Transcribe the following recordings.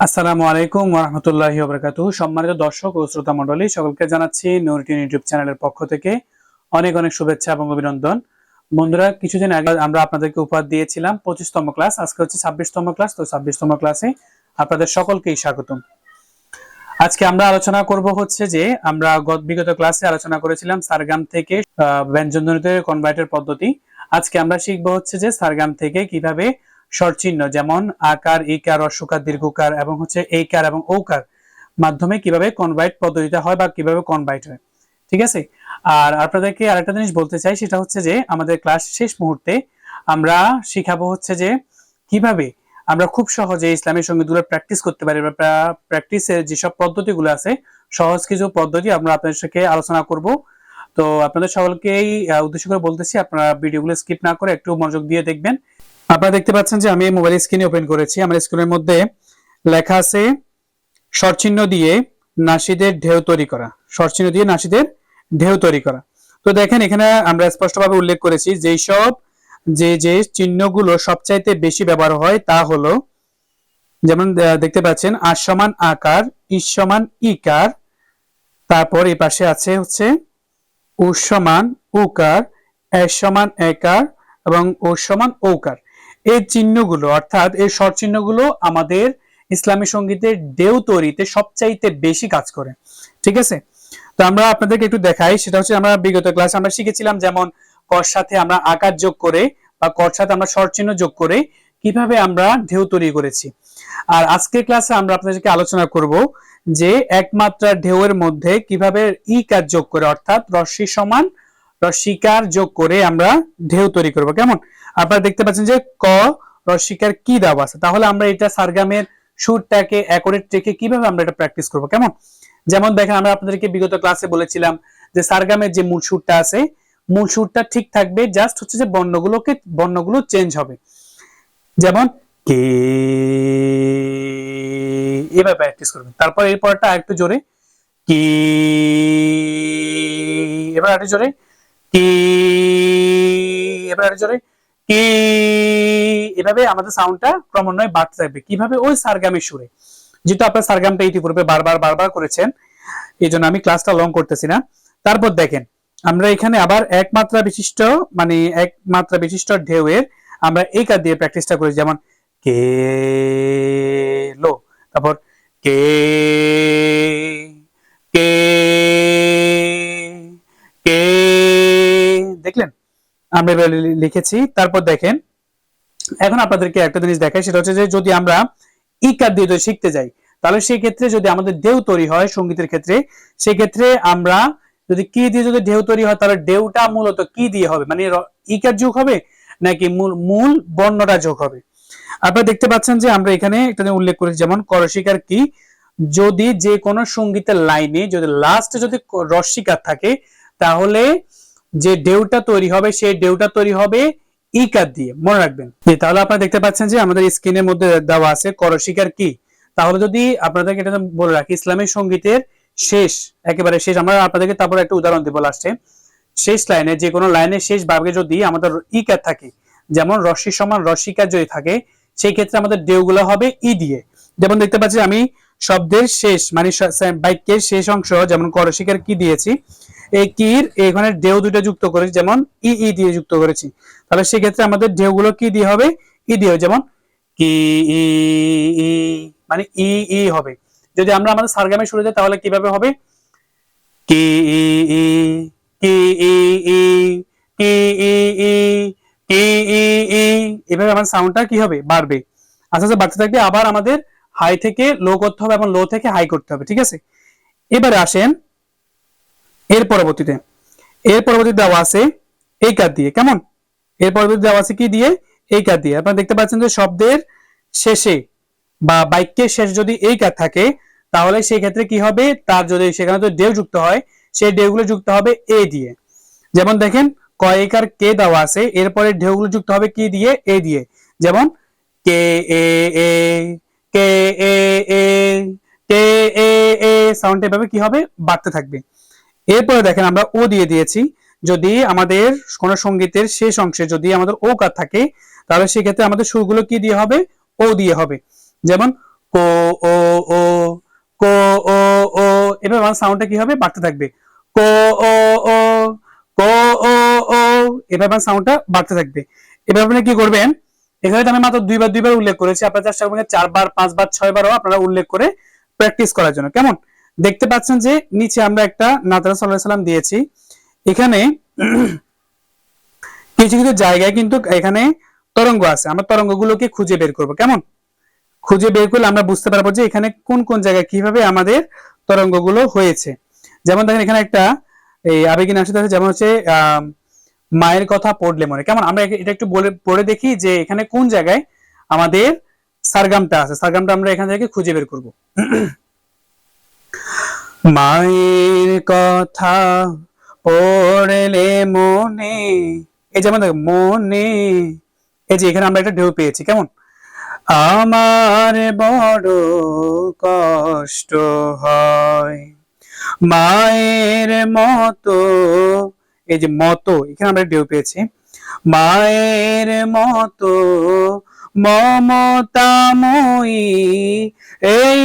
আসসালামু আলাইকুম ওরহামতুল্লাহ বরকাতু সম্মানিত দর্শক ও শ্রোতা মণ্ডলী, সকলকে জানাচ্ছি নুরটিন ইউটিউব চ্যানেলের পক্ষ থেকে অনেক অনেক শুভেচ্ছা এবং অভিনন্দন। বন্ধুরা, কিছুদিন আগে আমরা আপনাদেরকে উপহার দিয়েছিলাম পঁচিশতম ক্লাস, আজকে হচ্ছে ছাব্বিশতম ক্লাস, তো ছাব্বিশতম ক্লাসে আপনাদের সকলকেই স্বাগতম। আজকে আমরা আলোচনা করব হচ্ছে যে, আমরা গত বিগত ক্লাসে আলোচনা করেছিলাম সারগাম থেকে ব্যঞ্জনধ্বনিত কনভার্টের পদ্ধতি। আজকে আমরা শিখব হচ্ছে যে সারগাম থেকে কীভাবে স্বরচিহ্ন যেমন আকার, ইকার, অশ্বকার, দীর্ঘকার এবং হচ্ছে এইকার এবং ঔকার মাধ্যমে কীভাবে কনভার্ট পদ্ধতিটা হয় বা কীভাবে কনভার্ট হয়। ঠিক আছে? আর আপনাদেরকে আরেকটা জিনিস বলতে চাই, সেটা হচ্ছে যে আমাদের ক্লাস শেষ মুহূর্তে আমরা শিখাবো হচ্ছে যে কীভাবে আমরা খুব সহজে ইসলামী সঙ্গীতগুলো প্র্যাকটিস করতে পারি বা প্র্যাকটিসের যেসব পদ্ধতিগুলো আছে, সহজ কিছু পদ্ধতি আমরা আপনাদের সাথে আলোচনা করব। তো আপনাদের সকলকেই উদ্দেশ্য করে বলতেছি, আপনারা ভিডিওগুলো স্কিপ না করে একটু মনোযোগ দিয়ে দেখবেন। আপনারা দেখতে পাচ্ছেন যে আমি এই মোবাইল স্ক্রিনে ওপেন করেছি। আমার স্কুলের মধ্যে লেখা আছে শর্টচিহ্ন দিয়ে নাসিদের ঢেউ তৈরি করা। শর্টচিহ্ন দিয়ে নাসিদের ঢেউ তৈরি করা। তো দেখেন, এখানে আমরা স্পষ্টভাবে উল্লেখ করেছি যেই সব যে যে চিহ্নগুলো সবচাইতে বেশি ব্যবহার হয় তা হলো, যেমন দেখতে পাচ্ছেন আর সমান আকার, ই সমান ইকার তারপর এই পাশে আছে হচ্ছে, উ সমান উকার এ সমান একার এবং ও সমান ঔকার এই চিহ্নগুলো, অর্থাৎ এই স্বর চিহ্নগুলো আমাদের ইসলামী সঙ্গীতের দেও তৈরিতে সবচাইতে বেশি কাজ করে। ঠিক আছে? তো আমরা আপনাদেরকে একটু দেখাই। সেটা হচ্ছে আমরা বিগত ক্লাসে আমরা শিখেছিলাম যেমন কর সাথে আমরা আকার যোগ করে বা কর সাথে আমরা স্বর চিহ্ন যোগ করে কীভাবে আমরা ঢেউ তৈরি করেছি। আর আজকের ক্লাসে আমরা আপনাদেরকে আলোচনা করব যে একমাত্রা ঢেউয়ের মধ্যে কীভাবে ই কাজ যোগ করে, অর্থাৎ রশ্মি সমান রস্বীকার যোগ করে আমরা ঢেউ তৈরি করব, কেমন? আপনারা দেখতে পাচ্ছেন যে ক রস্বীকার কি দেওয়া আছে। তাহলে আমরা এটা সারগামের সুরটাকে অ্যাকোরেট রেখে কীভাবে আমরা এটা প্র্যাকটিস করব, কেমন? যেমন দেখেন, আমরা আপনাদেরকে বিগত ক্লাসে বলেছিলাম যে সারগামের যে মূল সুরটা আছে, মূল সুরটা ঠিক থাকবে জাস্ট হচ্ছে যে বর্ণগুলোকে, বর্ণগুলো চেঞ্জ হবে। যেমন, কে এভাবে প্র্যাকটিস করবেন। তারপর এরপরটা একটু জোরে, কি এবার একটু জোরে এভাবে আমাদের সাউন্ডটা ক্রমান্বয়ে বাড়তে থাকবে। কীভাবে? ওই সারগামের সুরে। আপনার সারগামটা ইতিপূর্বে বারবার বারবার করেছেন, এই জন্য আমি ক্লাসটা লং করতেছি না। তারপর দেখেন, আমরা এখানে আবার এক মাত্রা বিশিষ্ট মানে এক মাত্রা বিশিষ্ট ঢেউয়ের আমরা এই কাজ দিয়ে প্র্যাকটিসটা করি, যেমন কে লো, তারপর কে কে দেখলেন? আমরা এবার লিখেছি, তারপর দেখেন। এখন আপনাদেরকে একটা জিনিস দেখাই, সেটা হচ্ছে যে যদি আমরা ইকার দিয়ে যদি শিখতে যাই, তাহলে সেই ক্ষেত্রে যদি আমাদের ঢেউ তৈরি হয় সঙ্গীতের ক্ষেত্রে সেই ক্ষেত্রে আমরা যদি কি দিয়ে যদি ঢেউ তৈরি হয়, তাহলে ঢেউটা মূলত কি দিয়ে হবে? মানে ইকার যোগ হবে নাকি মূল মূল বর্ণটা যোগ হবে? আপনারা দেখতে পাচ্ছেন যে আমরা এখানে একটা উল্লেখ করেছি, যেমন করশিকার কি? যদি যে কোনো সঙ্গীতের লাইনে যদি লাস্টে যদি রস্বীকার থাকে, তাহলে যে ডেউটা তৈরি হবে, সেই ঢেউটা তৈরি হবে ইকার দিয়ে। মনে রাখবেন। তাহলে আপনারা দেখতে পাচ্ছেন যে আমাদের স্ক্রিনের মধ্যে দেওয়া আছে করশিকার কি। তাহলে যদি আপনাদেরকে এটা বলে রাখি ইসলামিক সঙ্গীতের শেষ, একেবারে শেষ, আমরা আপনাদেরকে তারপর একটা উদাহরণ দিব লাস্টে শেষ লাইনে, যে কোনো লাইনের শেষ ভাগে যদি আমাদের ইকার থাকে, যেমন রশ্মি সমান রশ্মিকার যদি থাকে, সেই ক্ষেত্রে আমাদের ঢেউগুলো হবে ই দিয়ে। যেমন দেখতে পাচ্ছি আমি শব্দের শেষ মানে বাক্যের শেষ অংশ, যেমন করশিকার কি দিয়েছি এই কির এখানে ঢেউ দুটো যুক্ত করেছি, যেমন ই ই দিয়ে যুক্ত করেছি। তাহলে সেক্ষেত্রে আমাদের ঢেউগুলো কি দিয়ে হবে? ই দিয়ে যেমন কি, ই মানে ই ই হবে। যদি আমরা আমাদের সারগামে শুরু যাই তাহলে কীভাবে হবে? কি, ই ই, কি, ই ই, কি, ই ই, কি, ই ই, এভাবে আমাদের সাউন্ডটা কি হবে? বাড়বে। আস্তে আস্তে বাড়তে থাকবে, আবার আমাদের হাই থেকে লো করতে হবে এবং লো থেকে হাই করতে হবে, ঠিক আছে? এবারে আসেন এর পরবর্তীতে এর পরবর্তীতে দেওয়া আছে এই কার দিয়ে, কেমন? এর পরবর্তীতে দেওয়া আছে কি দিয়ে? এই কার দিয়ে। আপনারা দেখতে পাচ্ছেন যে শব্দের শেষে বা বাক্যের শেষ যদি এই কার থাকে, তাহলে সেই ক্ষেত্রে কি হবে? তার যদি সেখানে যদি ডেউ যুক্ত হয়, সেই ডেউগুলো যুক্ত হবে এ দিয়ে। যেমন দেখেন, কয়েকার কে দেওয়া আছে, এরপরে ঢেউগুলো যুক্ত হবে কি দিয়ে? এ দিয়ে। যেমন, কে এ এ, কে এ এ, কে এ এ সাউন্ড এভাবে কি হবে? বাড়তে থাকবে। এরপরে দেখেন আমরা ও দিয়ে দিয়েছি। যদি আমাদের কোন সঙ্গীতের শেষ অংশে যদি আমাদের ও কার থাকে, তাহলে সেক্ষেত্রে আমাদের সুরগুলো কি দিয়ে হবে? ও দিয়ে হবে। যেমন কো, ও ও, কো, ও ও এভাবে আমার সাউন্ডটা কি হবে? বাড়তে থাকবে। কো, ও ও, কো, ও ও এভাবে আমার সাউন্ডটা বাড়তে থাকবে। এভাবে আপনি কি করবেন? এখানে আমি মাত্র দুইবার দুইবার উল্লেখ করেছি। আপনারা চেষ্টা করবেন চারবার, পাঁচবার, ছয়বারও আপনারা উল্লেখ করে প্র্যাকটিস করার জন্য। কেমন? দেখতে পাচ্ছেন যে নিচে আমরা একটা নাতারা সাল্লাহ সাল্লাম দিয়েছি। এখানে কিছু কিছু জায়গায় কিন্তু এখানে তরঙ্গ আছে। আমরা তরঙ্গগুলোকে খুঁজে বের করব। কেমন? খুঁজে বের করলে আমরা বুঝতে পারব যে এখানে কোন কোন জায়গায় কীভাবে আমাদের তরঙ্গগুলো হয়েছে। যেমন দেখেন এখানে একটা এই আবেগিন আসতে আছে, যেমন হচ্ছে মায়ের কথা পড়লে মনে। কেমন? আমরা এটা একটু বলে পড়ে দেখি যে এখানে কোন জায়গায় আমাদের সারগামটা আছে। সারগামটা আমরা এখান থেকে খুঁজে বের করব। মায়ের কথা পড়লে মনে, এই যেমন দেখো, মনে, এই যে এখানে আমরা একটা ঢেউ পেয়েছি, কেমন? আমার বড় কষ্ট হয় মায়ের মতো, এই যে মতো, এখানে আমরা ঢেউ পেয়েছি, মায়ের মতো মমতাময়ী, এই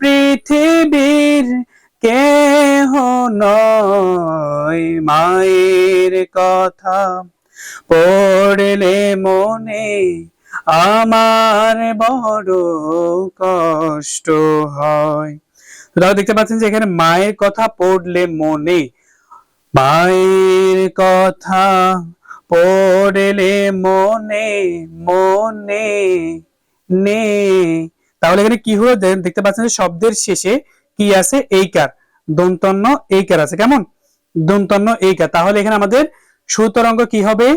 পৃথিবীর কেহ নয় মায়ের কথা। পড়লে মনে আমার বড় কষ্ট হয়। তো তাহলে দেখতে পাচ্ছেন যে এখানে মায়ের কথা পড়লে মনে, মায়ের কথা পড়লে মনে মনে নে। তাহলে এখানে কি হলো? দেখতে পাচ্ছেন শব্দের শেষে কি আছে? এইকার। দন্তন্য এইকার আছে। কেমন? দন্তন্য এইকার। তাহলে এখানে আমাদের সুতরঙ্গ কি হবে?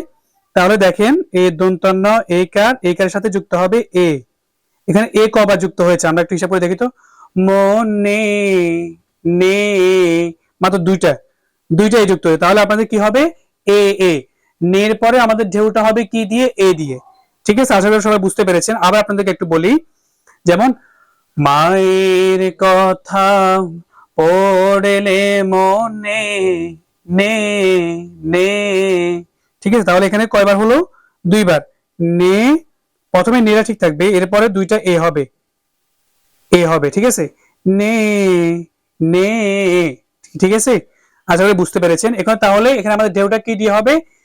তাহলে দেখেন এই দন্তন্য এইকার, এইকারের সাথে যুক্ত হবে এ। এখানে এ কবার যুক্ত হয়েছে। আমরা একটু হিসাব করে দেখি তো। মনে নে, মাত্র দুইটা। দুইটাই যুক্ত হয়েছে। তাহলে আপনাদের কি হবে? এ এ। নের পরে আমাদের ঢেউটা হবে কি দিয়ে? এ দিয়ে। ঠিক আছে? আশা করি সবাই বুঝতে পেরেছেন। আবার আপনাদেরকে একটু বলি, যেমন, মায়ের কথা পড়লে মনে নে নে। ঠিক আছে? তাহলে এখানে কয়বার হলো? দুইবার। নে, প্রথমে নেরা ঠিক থাকবে, এরপরে দুইটা এ হবে। এ হবে, ঠিক আছে? নে নে। ঠিক আছে? আশা করি বুঝতে পেরেছেন। এখন তাহলে এখানে আমাদের ঢেউটা কি দিয়ে হবে?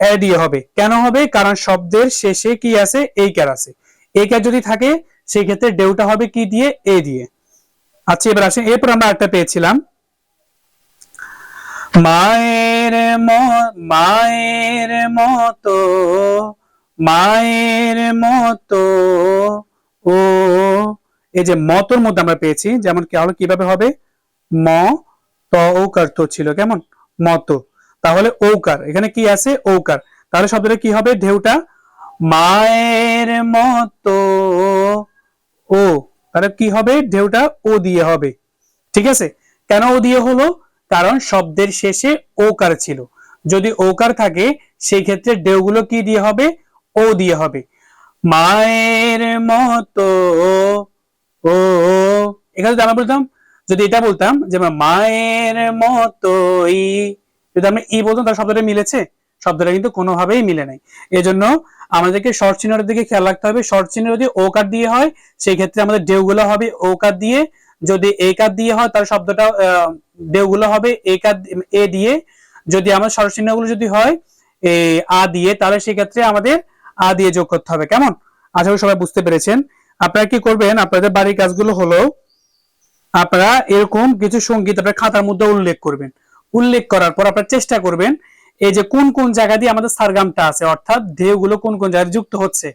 এ দিয়ে হবে। কেন হবে? কারণ শব্দের শেষে কি আছে? এই কার আছে। এই কার যদি থাকে, সেই ক্ষেত্রে ঢেউটা হবে কি দিয়ে? এ দিয়ে। আচ্ছা এবার আসেন। এরপর আমরা একটা পেয়েছিলাম। মায়ের মায়ের মতো মায়ের মতো, ও। এই যে মতর মধ্যে আমরা পেয়েছি, যেমন কি হলো কীভাবে হবে? ম, ত ঔকার তো ছিল। কেমন? মত। তাহলে ঔকার। এখানে কি আছে? ঔকার। তাহলে শব্দটা কি হবে? ঢেউটা? মায়ের মতো। ও। তাহলে কি হবে? ঢেউটা ও দিয়ে হবে। ঠিক আছে? কেন ও দিয়ে হলো? কারণ শব্দের শেষে ওকার ছিল। যদি ওকার থাকে সেই ক্ষেত্রে ঢেউগুলো কি দিয়ে হবে? ও দিয়ে হবে। মায়ের মতো। ও। এখানে আমরা বলতাম যদি এটা বলতাম যে মায়ের মতোই যদি আমরা ই বলতাম তার শব্দটা মিলেছে? শব্দটা কিন্তু কোনোভাবেই মিলে নাই। এজন্য আমাদেরকে শর্ট চিহ্নটার দিকে খেয়াল রাখতে হবে। শর্ট চিহ্ন যদি ও কার দিয়ে হয় সেই ক্ষেত্রে আমাদের ঢেউগুলো হবে ও কার দিয়ে। যদি এ কার দিয়ে হয় তার শব্দটা আহ, ঢেউগুলো হবে এ কার এ দিয়ে। যদি আমার শর্ট চিহ্নগুলো যদি হয় এ আ দিয়ে তাহলে সেই ক্ষেত্রে আমাদের আ দিয়ে যোগ করতে হবে। কেমন? আশা করি সবাই বুঝতে পেরেছেন। আপনারা কি করবেন? আপনাদের বাড়ির কাজগুলো হলো আপনারা এরকম কিছু সংগীত আপনার খাতার মধ্যে উল্লেখ করবেন। উল্লেখ করার পর আপনারা চেষ্টা করবেন, এই যে কোন কোন জায়গা দিয়ে আমাদের সারগামটা আছে, অর্থাৎ ঢেউগুলো কোন কোন জায়গায় যুক্ত হচ্ছে,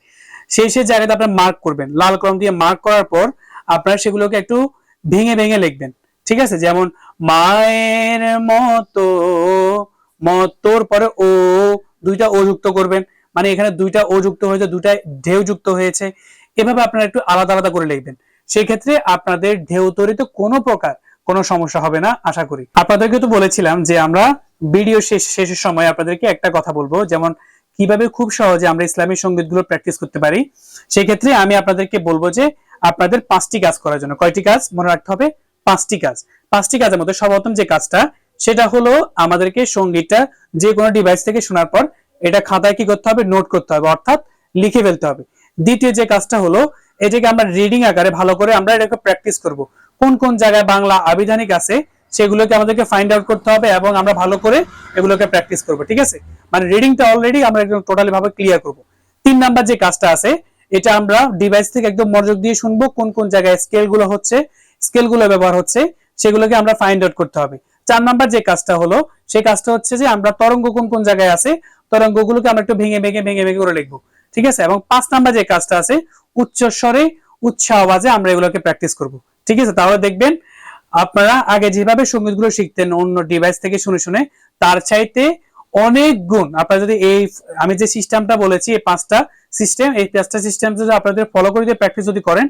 সেই সেই জায়গাতে আপনার মার্ক করবেন। লাল কলম দিয়ে মার্ক করার পর আপনারা সেগুলোকে একটু ভেঙে ভেঙে লিখবেন, ঠিক আছে? যেমন, মায়ের মতো, মতোর পরে ও, দুইটা ও যুক্ত করবেন মানে এখানে দুইটা ও যুক্ত হয়েছে, দুইটা ঢেউ যুক্ত হয়েছে, এভাবে আপনারা একটু আলাদা আলাদা করে লিখবেন। সেই ক্ষেত্রে আপনাদের ঢেউ তৈরিতে কোনো প্রকার কোনো সমস্যা হবে না, আশা করি। আপনাদেরকে তো বলেছিলাম যে আমরা ভিডিও শেষ শেষের সময় আপনাদেরকে একটা কথা বলব, যেমন কীভাবে খুব সহজে আমরা ইসলামী সঙ্গীতগুলো প্র্যাকটিস করতে পারি। সেই ক্ষেত্রে আমি আপনাদেরকে বলব যে আপনাদের পাঁচটি কাজ করার জন্য। কয়টি কাজ? মনে রাখতে হবে, পাঁচটি কাজ। পাঁচটি কাজের মধ্যে সর্বপ্রথম যে কাজটা, সেটা হলো আমাদেরকে সঙ্গীতটা যে কোনো ডিভাইস থেকে শোনার পর, এটা খাতায় কি করতে হবে? নোট করতে হবে, অর্থাৎ লিখে ফেলতে হবে। দ্বিতীয় যে কাজটা হলো এটাকে আমরা রিডিং আকারে ভালো করে আমরা এটাকে প্র্যাকটিস করব। কোন কোন জায়গায় বাংলা আবিধানিক আছে, সেগুলোকে আমাদেরকে ফাইন্ড আউট করতে হবে এবং আমরা ভালো করে এগুলোকে প্র্যাকটিস করব, ঠিক আছে? মানে রিডিংটা অলরেডি আমরা একদম টোটালি ভাবে ক্লিয়ার করব। তিন নাম্বার যে কাজটা আছে, এটা আমরা ডিভাইস থেকে একদম মনোযোগ দিয়ে শুনব, কোন কোন জায়গায় স্কেলগুলো হচ্ছে স্কেলগুলো ব্যবহার হচ্ছে, সেগুলোকে আমরা ফাইন্ড আউট করতে হবে। চার নাম্বার যে কাজটা হলো সেই কাজটা হচ্ছে যে আমরা তরঙ্গ কোন কোন জায়গায় আছে, তরঙ্গগুলোকে আমরা একটু ভেঙে ভেঙে ভেঙে ভেঙে করে লিখব, ঠিক আছে? এবং পাঁচ নাম্বার যে কাজটা আছে উচ্চ স্বরে, উচ্চ আওয়াজে আমরা এগুলোকে প্র্যাকটিস করব। ঠিক আছে? তাহলে দেখবেন, আপনারা আগে যেভাবে সঙ্গীতগুলো শিখতেন অন্য ডিভাইস থেকে শুনে শুনে, তার চাইতে অনেক গুণ, আপনারা যদি এই, আমি যে সিস্টেমটা বলেছি, এই পাঁচটা সিস্টেম এই পাঁচটা সিস্টেম যদি আপনাদের ফলো করে দিয়ে প্র্যাকটিস যদি করেন,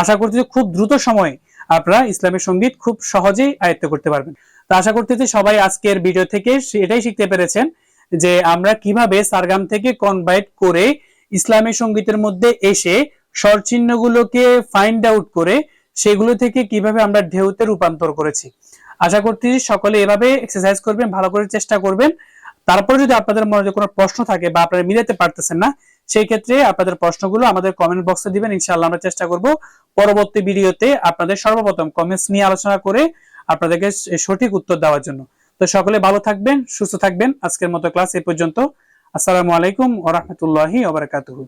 আশা করছি খুব দ্রুত সময়ে আপনারা ইসলামের সংগীত খুব সহজেই আয়ত্ত করতে পারবেন। তো আশা করতেছি সবাই আজকের ভিডিও থেকে এটাই শিখতে পেরেছেন যে আমরা কীভাবে সারগাম থেকে কনভার্ট করে ইসলামী সঙ্গীতের মধ্যে এসে স্বর চিহ্নগুলোকে ফাইন্ড আউট করে সেগুলো থেকে কীভাবে আমরা ঢেউতে রূপান্তর করেছি। আশা করতেছি সকলে এভাবে এক্সারসাইজ করবেন, ভালো করে চেষ্টা করবেন। তারপরে যদি আপনাদের মনে কোনো প্রশ্ন থাকে বা আপনারা মিলাতে পারতেছেন না, সেই ক্ষেত্রে আপনাদের প্রশ্নগুলো আমাদের কমেন্ট বক্সে দিবেন। ইনশাআল্লাহ আমরা চেষ্টা করব পরবর্তী ভিডিওতে আপনাদের সর্বপ্রথম কমেন্টস নিয়ে আলোচনা করে আপনাদেরকে সঠিক উত্তর দেওয়ার জন্য। তো সকলে ভালো থাকবেন, সুস্থ থাকবেন। আজকের মতো ক্লাস এই পর্যন্ত। আসসালামু আলাইকুম ওয়া রাহমাতুল্লাহি ওয়া বারাকাতুহু।